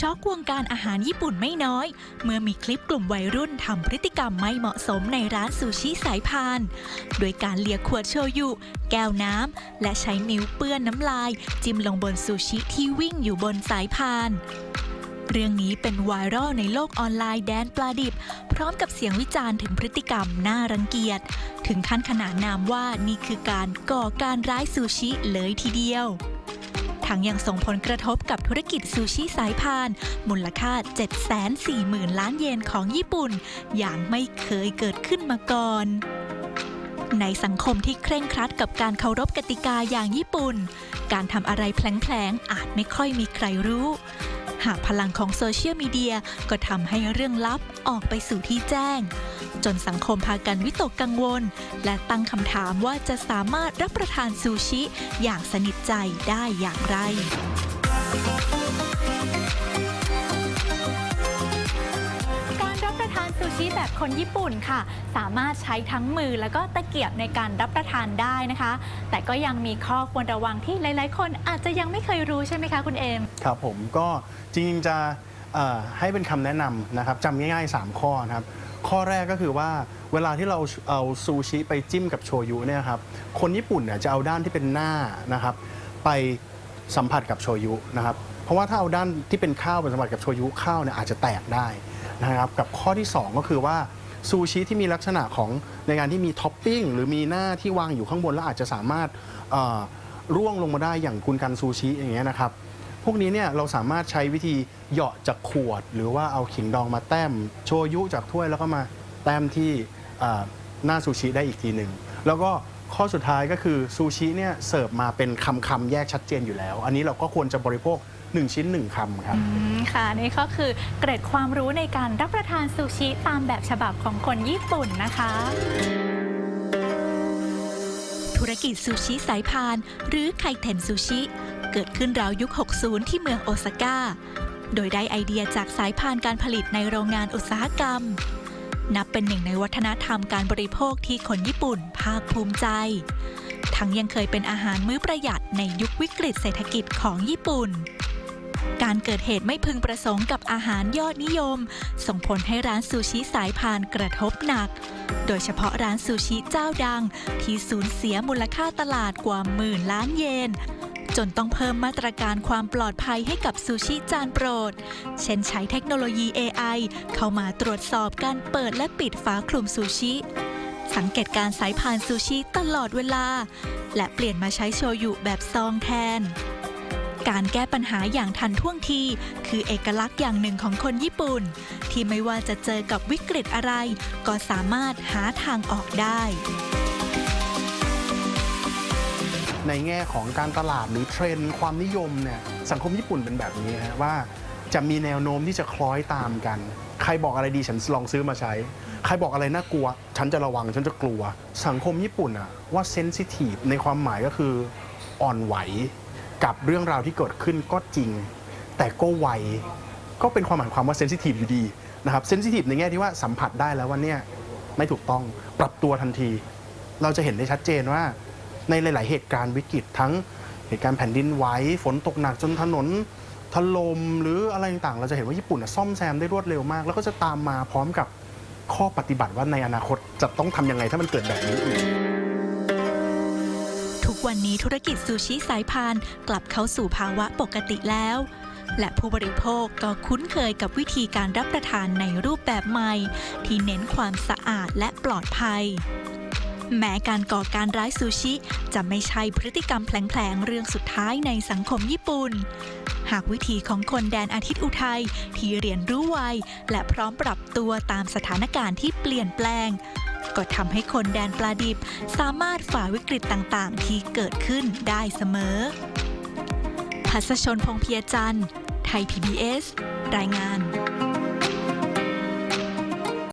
ช็อกวงการอาหารญี่ปุ่นไม่น้อย เมื่อมีคลิปกลุ่มวัยรุ่นทำพฤติกรรมไม่เหมาะสมในร้านซูชิสายพาน โดยการเลียขวดโชยุ แก้วน้ำ และใช้นิ้วเปื้อนน้ำลาย จิ้มลงบนซูชิที่วิ่งอยู่บนสายพานเรื่องนี้เป็นไวรัลในโลกออนไลน์แดนปลาดิบ พร้อมกับเสียงวิจารณ์ถึงพฤติกรรมน่ารังเกียจ ถึงขั้นขนานนามว่านี่คือการก่อการร้ายซูชิเลยทีเดียว ทั้งยังส่งผลกระทบกับธุรกิจซูชิสายพาน มูลค่า 740,000 ล้านเยนของญี่ปุ่น อย่างไม่เคยเกิดขึ้นมาก่อน ในสังคมที่เคร่งครัดกับการเคารพกติกาอย่างญี่ปุ่น การทำอะไรแผลงๆอาจไม่ค่อยมีใครรู้ หากพลังของโซเชียลมีเดียก็ทำให้เรื่องลับออกไปสู่ที่แจ้ง จนสังคมพากันวิตกกังวล และตั้งคำถามว่าจะสามารถรับประทานซูชิ อย่างสนิทใจได้อย่างไร ทานซูชิแบบคนญี่ปุ่นค่ะ สามารถใช้ทั้งมือแล้วก็ตะเกียบในการรับประทานได้นะคะ แต่ก็ยังมีข้อควรระวังที่หลาย ๆ คนอาจจะยังไม่เคยรู้ใช่ไหมคะคุณเอม ครับผมก็จริงๆจะเอ่อให้เป็นคำแนะนำนะครับจำง่ายๆ 3 ข้อนะครับ ข้อแรกก็คือว่าเวลาที่เราเอาซูชิไปจิ้มกับโชยุเนี่ยครับคนญี่ปุ่นเนี่ยจะเอาด้านที่เป็นหน้านะครับ ไปสัมผัสกับโชยุนะครับ เพราะว่าถ้าเอาด้านที่เป็นข้าวไปสัมผัสกับโชยุข้าวเนี่ยอาจจะแตกได้ นะครับกับข้อที่ 2 ก็คือว่าซูชิที่มีลักษณะของในการที่มีท็อปปิ้งหรือมีหน้าที่วางอยู่ข้างบนแล้วอาจจะสามารถเอ่อร่วงลงมาได้อย่างกุนกันซูชิอย่างเงี้ยนะครับ พวกนี้เนี่ยเราสามารถใช้วิธีเหยาะจากขวด หรือว่าเอาขิงดองมาแต้ม โชยุจากถ้วยแล้วก็มาแต้มที่อ่าหน้าซูชิได้อีกทีหนึ่งแล้วก็ข้อสุดท้ายก็คือซูชิเนี่ยเสิร์ฟมาเป็นคำคำๆแยกชัดเจนอยู่แล้ว อันนี้เราก็ควรจะบริโภค 1 ชิ้น 1คำครับ อืมค่ะ นี่ก็คือเกร็ดความรู้ในการรับประทานซูชิตามแบบฉบับของคนญี่ปุ่นนะคะ ธุรกิจซูชิสายพาน หรือไคเทนซูชิ เกิดขึ้นราวยุค 60 ที่เมืองโอซาก้า โดยได้ไอเดียจากสายพานการผลิตในโรงงานอุตสาหกรรม นับเป็นหนึ่งในวัฒนธรรมการบริโภคที่คนญี่ปุ่นภาคภูมิใจ ทั้งยังเคยเป็นอาหารมื้อประหยัดในยุควิกฤตเศรษฐกิจของญี่ปุ่น การเกิดเหตุไม่พึงประสงค์กับอาหารยอดนิยม ส่งผลให้ร้านซูชิสายพานกระทบหนัก โดยเฉพาะร้านซูชิเจ้าดัง ที่สูญเสียมูลค่าตลาดกว่าหมื่นล้านเยนจนต้องเพิ่มมาตรการความปลอดภัยให้กับซูชิจานโปรด เช่นใช้เทคโนโลยี AI เข้ามาตรวจสอบการเปิดและปิดฝาคลุมซูชิ สังเกตการสายพานซูชิตลอดเวลา และเปลี่ยนมาใช้โชยุแบบซองแทน การแก้ปัญหาอย่างทันท่วงที คือเอกลักษณ์อย่างหนึ่งของคนญี่ปุ่น ที่ไม่ว่าจะเจอกับวิกฤตอะไร ก็สามารถหาทางออกได้ในแง่ของการตลาดหรือเทรนด์ความนิยมเนี่ยสังคมญี่ปุ่นเป็นแบบนี้ฮะว่าจะมีแนวโน้มที่จะคล้อยตามกัน ใครบอกอะไรดีฉันลองซื้อมาใช้ ใครบอกอะไรน่ากลัว ฉันจะระวังฉันจะกลัว สังคมญี่ปุ่นอะว่าเซนซิทีฟในความหมายก็คืออ่อนไหว กับเรื่องราวที่เกิดขึ้นก็จริง แต่ก็ไวก็เป็นความหมายความว่าเซนซิทีฟอยู่ดีนะครับเซนซิทีฟในแง่ที่ว่าสัมผัสได้แล้วว่าเนี่ยไม่ถูกต้องปรับตัวทันที เราจะเห็นได้ชัดเจนว่า ในหลาย ๆ เหตุการณ์วิกฤตทั้งเหตุการณ์แผ่นดินไหวฝนตกหนักจนถนนถล่มหรืออะไรต่างๆ เราจะเห็นว่าญี่ปุ่นซ่อมแซมได้รวดเร็วมาก แล้วก็จะตามมาพร้อมกับข้อปฏิบัติว่าในอนาคตจะต้องทำยังไงถ้ามันเกิดแบบนี้อีก ทุกวันนี้ธุรกิจซูชิสายพานกลับเข้าสู่ภาวะปกติแล้ว และผู้บริโภคก็คุ้นเคยกับวิธีการรับประทานในรูปแบบใหม่ ที่เน้นความสะอาดและปลอดภัย แม้การก่อการร้ายซูชิ จะไม่ใช่พฤติกรรมแผลงๆเรื่องสุดท้ายในสังคมญี่ปุ่น หากวิธีของคนแดนอาทิตย์อุทัยที่เรียนรู้ไวและพร้อมปรับตัวตามสถานการณ์ที่เปลี่ยนแปลง ก็ทำให้คนแดนปลาดิบสามารถฝ่าวิกฤตต่างๆ ที่เกิดขึ้นได้เสมอพัสชนพงเพียจันทร์ ไทย PBS รายงาน